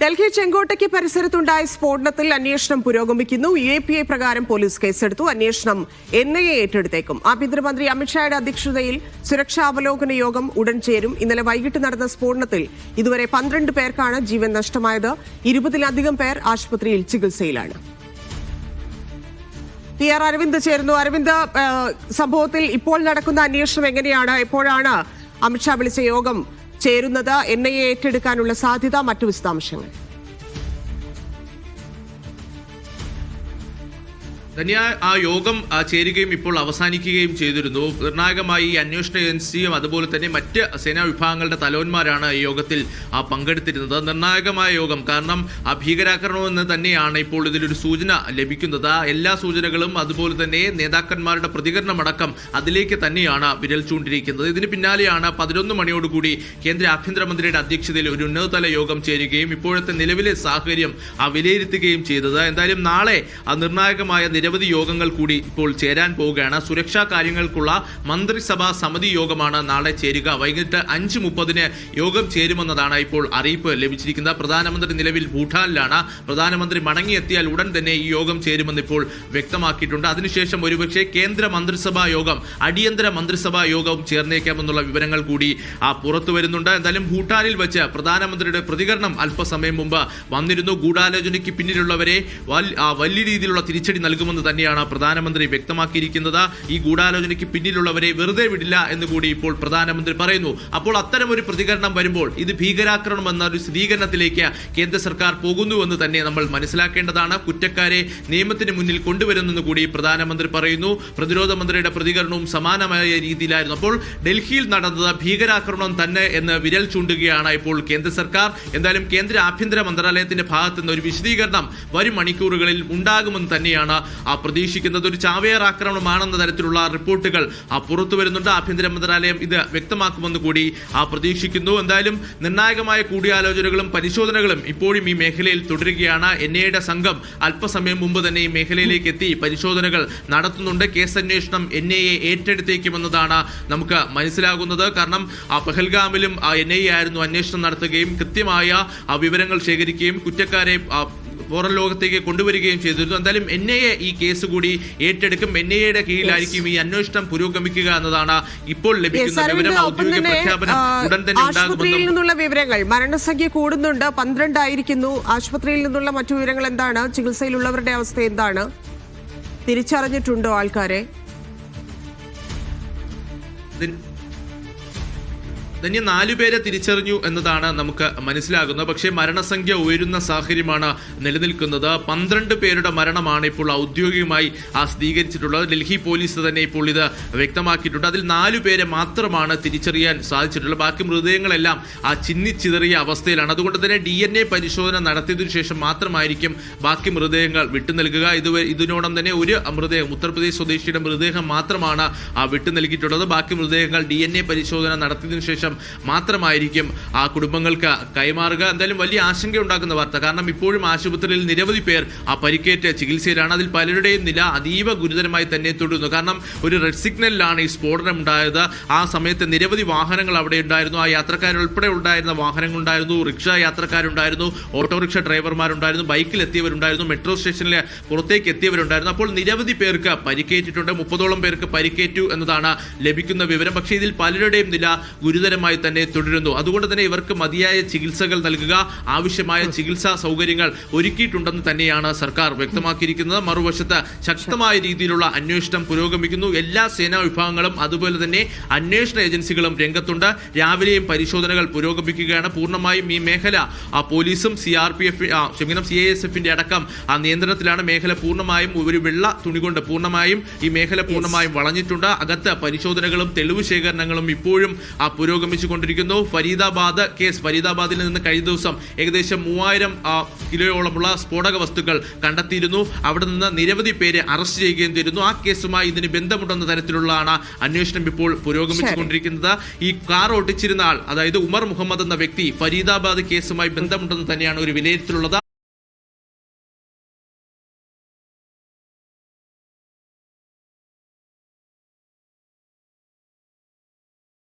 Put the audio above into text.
ഡൽഹി ചെങ്കോട്ടയ്ക്ക് പരിസരത്തുണ്ടായ സ്ഫോടനത്തിൽ അന്വേഷണം പുരോഗമിക്കുന്നു. യു എ പി എ പ്രകാരം പോലീസ് കേസെടുത്തു. അന്വേഷണം എൻ ഐ എ ഏറ്റെടുത്തേക്കും. ആഭ്യന്തരമന്ത്രി അമിത്ഷായുടെ അധ്യക്ഷതയിൽ സുരക്ഷാ അവലോകന യോഗം ഉടൻ ചേരും. ഇന്നലെ വൈകിട്ട് നടന്ന സ്ഫോടനത്തിൽ ഇതുവരെ പന്ത്രണ്ട് പേർക്കാണ് ജീവൻ നഷ്ടമായത്. ഇരുപതിലധികം പേർ ആശുപത്രിയിൽ ചികിത്സയിലാണ്. പി ആർ അരവിന്ദ് ചേരുന്നു. അരവിന്ദ് സംഭവത്തിൽ ഇപ്പോൾ നടക്കുന്ന അന്വേഷണം എങ്ങനെയാണ്? എപ്പോഴാണ് അമിത്ഷാ വിളിച്ച യോഗം? ചേരുന്നത് എൻ ഐ എ ഏറ്റെടുക്കാനുള്ള സാധ്യത മറ്റു വിശദാംശങ്ങൾ. ധന്യ ആ യോഗം ചേരുകയും ഇപ്പോൾ അവസാനിക്കുകയും ചെയ്തിരുന്നു. നിർണായകമായി ഈ അന്വേഷണ ഏജൻസിയും അതുപോലെ തന്നെ മറ്റ് സേനാ വിഭാഗങ്ങളുടെ തലവന്മാരാണ് ഈ യോഗത്തിൽ പങ്കെടുത്തിരുന്നത്. നിർണായകമായ യോഗം. കാരണം ആ ഭീകരാക്രമണമെന്ന് തന്നെയാണ് ഇപ്പോൾ ഇതിലൊരു സൂചന ലഭിക്കുന്നത്. എല്ലാ സൂചനകളും അതുപോലെ തന്നെ നേതാക്കന്മാരുടെ പ്രതികരണമടക്കം അതിലേക്ക് തന്നെയാണ് വിരൽ ചൂണ്ടിരിക്കുന്നത്. ഇതിന് പിന്നാലെയാണ് പതിനൊന്ന് മണിയോടുകൂടി കേന്ദ്ര ആഭ്യന്തരമന്ത്രിയുടെ അധ്യക്ഷതയിൽ ഒരു ഉന്നതതല യോഗം ചേരുകയും ഇപ്പോഴത്തെ നിലവിലെ സാഹചര്യം വിലയിരുത്തുകയും ചെയ്തത്. എന്തായാലും നാളെ ആ നിർണായകമായ നിരവധി യോഗങ്ങൾ കൂടി ഇപ്പോൾ ചേരാൻ പോവുകയാണ്. സുരക്ഷാ കാര്യങ്ങൾക്കുള്ള മന്ത്രിസഭാ സമിതി യോഗമാണ് നാളെ ചേരുക. വൈകിട്ട് അഞ്ച് മുപ്പതിന് യോഗം ചേരുമെന്നതാണ് ഇപ്പോൾ അറിയിപ്പ് ലഭിച്ചിരിക്കുന്നത്. പ്രധാനമന്ത്രി നിലവിൽ ഭൂട്ടാനിലാണ്. പ്രധാനമന്ത്രി മടങ്ങിയെത്തിയാൽ ഉടൻ തന്നെ ഈ യോഗം ചേരുമെന്ന് ഇപ്പോൾ വ്യക്തമാക്കിയിട്ടുണ്ട്. അതിനുശേഷം ഒരുപക്ഷെ കേന്ദ്ര മന്ത്രിസഭാ യോഗം അടിയന്തര മന്ത്രിസഭാ യോഗവും ചേർന്നേക്കാമെന്നുള്ള വിവരങ്ങൾ കൂടി പുറത്തു വരുന്നുണ്ട്. എന്തായാലും ഭൂട്ടാനിൽ വെച്ച് പ്രധാനമന്ത്രിയുടെ പ്രതികരണം അല്പസമയം മുമ്പ് വന്നിരുന്നു. ഗൂഢാലോചനയ്ക്ക് പിന്നിലുള്ളവരെ വലിയ രീതിയിലുള്ള തിരിച്ചടി നൽകുമെന്ന് തന്നെയാണ് പ്രധാനമന്ത്രി വ്യക്തമാക്കിയിരിക്കുന്നത്. ഈ ഗൂഢാലോചനയ്ക്ക് പിന്നിലുള്ളവരെ വെറുതെ വിടില്ല എന്ന് കൂടി ഇപ്പോൾ പ്രധാനമന്ത്രി പറയുന്നു. അപ്പോൾ അത്തരം ഒരു പ്രതികരണം വരുമ്പോൾ ഇത് ഭീകരാക്രമണം എന്ന ഒരു സ്ഥിരീകരണത്തിലേക്ക് കേന്ദ്ര സർക്കാർ പോകുന്നുവെന്ന് തന്നെ നമ്മൾ മനസ്സിലാക്കേണ്ടതാണ്. കുറ്റക്കാരെ നിയമത്തിന് മുന്നിൽ കൊണ്ടുവരുന്നെന്ന് കൂടി പ്രധാനമന്ത്രി പറയുന്നു. പ്രതിരോധ മന്ത്രിയുടെ പ്രതികരണവും സമാനമായ രീതിയിലായിരുന്നു. അപ്പോൾ ഡൽഹിയിൽ നടന്നത് ഭീകരാക്രമണം തന്നെ എന്ന് വിരൽ ചൂണ്ടുകയാണ് ഇപ്പോൾ കേന്ദ്ര സർക്കാർ. എന്തായാലും കേന്ദ്ര ആഭ്യന്തര മന്ത്രാലയത്തിന്റെ ഭാഗത്തു നിന്ന് ഒരു വിശദീകരണം വരും മണിക്കൂറുകളിൽ ഉണ്ടാകുമെന്ന് തന്നെയാണ് ആ പ്രതീക്ഷിക്കുന്നത് ഒരു ചാവേർ ആക്രമണമാണെന്ന തരത്തിലുള്ള റിപ്പോർട്ടുകൾ പുറത്തു വരുന്നുണ്ട്. ആഭ്യന്തര മന്ത്രാലയം ഇത് വ്യക്തമാക്കുമെന്ന് കൂടി ആ പ്രതീക്ഷിക്കുന്നു. എന്തായാലും നിർണായകമായ കൂടിയാലോചനകളും പരിശോധനകളും ഇപ്പോഴും ഈ മേഖലയിൽ തുടരുകയാണ്. എൻ ഐയുടെ സംഘം അല്പസമയം മുമ്പ് തന്നെ ഈ മേഖലയിലേക്ക് എത്തി പരിശോധനകൾ നടത്തുന്നുണ്ട്. കേസ് അന്വേഷണം എൻ ഐ എ ഏറ്റെടുത്തേക്കുമെന്നതാണ് നമുക്ക് മനസ്സിലാകുന്നത്. കാരണം ആ പെഹൽഗാമിലും എൻ ഐ ആയിരുന്നു അന്വേഷണം നടത്തുകയും കൃത്യമായ വിവരങ്ങൾ ശേഖരിക്കുകയും കുറ്റക്കാരെ പുറം ലോകത്തേക്ക് കൊണ്ടുവരികയും ചെയ്തിരുന്നു. എന്തായാലും എൻ ഐ എ ഈ കേസ് കൂടി ഏറ്റെടുക്കും. എൻ ഐ എയുടെ കീഴിലായിരിക്കും ഈ അന്വേഷണം പുരോഗമിക്കുക എന്നതാണ് ഇപ്പോൾ ലഭിക്കുന്ന വിവരം. ഔദ്യോഗിക പ്രഖ്യാപനം ഉടൻ തന്നെ ആശുപത്രിയിൽ നിന്നുള്ള വിവരങ്ങൾ. മരണസംഖ്യ കൂടുന്നുണ്ട്. പന്ത്രണ്ടായിരിക്കുന്നു. ആശുപത്രിയിൽ നിന്നുള്ള മറ്റു വിവരങ്ങൾ എന്താണ്? ചികിത്സയിലുള്ളവരുടെ അവസ്ഥ എന്താണ്? തിരിച്ചറിഞ്ഞിട്ടുണ്ടോ ആൾക്കാരെ? ഇതിൻ- നാലു പേരെ തിരിച്ചറിഞ്ഞു എന്നതാണ് നമുക്ക് മനസ്സിലാകുന്നത്. പക്ഷേ മരണസംഖ്യ ഉയരുന്ന സാഹചര്യമാണ് നിലനിൽക്കുന്നത്. പന്ത്രണ്ട് പേരുടെ മരണമാണ് ഇപ്പോൾ ഔദ്യോഗികമായി സ്ഥിരീകരിച്ചിട്ടുള്ളത്. ഡൽഹി പോലീസ് തന്നെ ഇപ്പോൾ ഇത് വ്യക്തമാക്കിയിട്ടുണ്ട്. അതിൽ നാലു പേരെ മാത്രമാണ് തിരിച്ചറിയാൻ സാധിച്ചിട്ടുള്ളത്. ബാക്കി മൃതദേഹങ്ങളെല്ലാം ആ ചിന്നിച്ചിതറിയ അവസ്ഥയിലാണ്. അതുകൊണ്ട് തന്നെ ഡി എൻ എ പരിശോധന നടത്തിയതിനു ശേഷം മാത്രമായിരിക്കും ബാക്കി മൃതദേഹങ്ങൾ വിട്ടു നൽകുക. ഇത് ഇതിനോടം തന്നെ ഒരു മൃതദേഹം ഉത്തർപ്രദേശ് സ്വദേശിയുടെ മൃതദേഹം മാത്രമാണ് ആ വിട്ടു നൽകിയിട്ടുള്ളത്. ബാക്കി മൃതദേഹങ്ങൾ ഡി എൻ എ പരിശോധന നടത്തിയതിനു ശേഷം മാത്രമായിരിക്കും ആ കുടുംബങ്ങൾക്ക് കൈമാറുക. എന്തായാലും വലിയ ആശങ്ക ഉണ്ടാക്കുന്ന വാർത്ത. കാരണം ഇപ്പോഴും ആശുപത്രിയിൽ നിരവധി പേർ ആ പരിക്കേറ്റ ചികിത്സയിലാണ്. അതിൽ പലരുടെയും നില അതീവ ഗുരുതരമായി തന്നെ തുടരുന്നു. കാരണം ഒരു റെഡ് സിഗ്നലിലാണ് ഈ സ്ഫോടനം ഉണ്ടായത്. ആ സമയത്ത് നിരവധി വാഹനങ്ങൾ അവിടെ ഉണ്ടായിരുന്നു. ആ യാത്രക്കാരുൾപ്പെടെ ഉണ്ടായിരുന്ന വാഹനങ്ങൾ ഉണ്ടായിരുന്നു. റിക്ഷ യാത്രക്കാരുണ്ടായിരുന്നു. ഓട്ടോറിക്ഷ ഡ്രൈവർമാരുണ്ടായിരുന്നു. ബൈക്കിൽ എത്തിയവരുണ്ടായിരുന്നു മെട്രോ സ്റ്റേഷനിലെ പുറത്തേക്ക് എത്തിയവരുണ്ടായിരുന്നു. അപ്പോൾ നിരവധി പേർക്ക് പരിക്കേറ്റിട്ടുണ്ട്. മുപ്പതോളം പേർക്ക് പരിക്കേറ്റു എന്നതാണ് ലഭിക്കുന്ന വിവരം. പക്ഷേ ഇതിൽ പലരുടെയും നില ഗുരുതരമായി തന്നെ തുടരുന്നു. അതുകൊണ്ട് തന്നെ ഇവർക്ക് മതിയായ ചികിത്സകൾ നൽകുക ആവശ്യമായ ചികിത്സാ സൗകര്യങ്ങൾ ഒരുക്കിയിട്ടുണ്ടെന്ന് തന്നെയാണ് സർക്കാർ വ്യക്തമാക്കിയിരിക്കുന്നത്. മറുവശത്ത് ശക്തമായ രീതിയിലുള്ള അന്വേഷണം പുരോഗമിക്കുന്നു. എല്ലാ സേനാ വിഭാഗങ്ങളും അതുപോലെ തന്നെ അന്വേഷണ ഏജൻസികളും രംഗത്തുണ്ട്. രാവിലെയും പരിശോധനകൾ പുരോഗമിക്കുകയാണ്. പൂർണമായും ഈ മേഖല ആ പോലീസും സി ആർ പി എഫ് ക്ഷമിക്കണം സി ഐ എസ് എഫിന്റെ അടക്കം ആ നിയന്ത്രണത്തിലാണ്. മേഖല പൂർണമായും ഒരു വെള്ള തുണി കൊണ്ട് പൂർണമായും ഈ മേഖല പൂർണമായും വളഞ്ഞിട്ടുണ്ട്. അകത്ത് പരിശോധനകളും തെളിവ് ശേഖരണങ്ങളും ഇപ്പോഴും ആ പുരോഗമിച്ചുകൊണ്ടിരിക്കുന്നു ഫരീദാബാദ് കേസ്. ഫരീദാബാദിൽ നിന്ന് കഴിഞ്ഞ ദിവസം ഏകദേശം മൂവായിരം കിലോയോളമുള്ള സ്ഫോടക വസ്തുക്കൾ കണ്ടെത്തിയിരുന്നു. അവിടെ നിന്ന് നിരവധി പേരെ അറസ്റ്റ് ചെയ്യുകയും ചെയ്തിരുന്നു. ആ കേസുമായി ഇതിന് ബന്ധമുണ്ടെന്ന തരത്തിലുള്ളതാണ് അന്വേഷണം ഇപ്പോൾ പുരോഗമിച്ചുകൊണ്ടിരിക്കുന്നത്. ഈ കാർ ഓടിച്ചിരുന്ന ആൾ അതായത് ഉമർ മുഹമ്മദ് എന്ന വ്യക്തി ഫരീദാബാദ് കേസുമായി ബന്ധമുണ്ടെന്ന് തന്നെയാണ് ഒരു വിലയിരുത്തലുള്ളത്.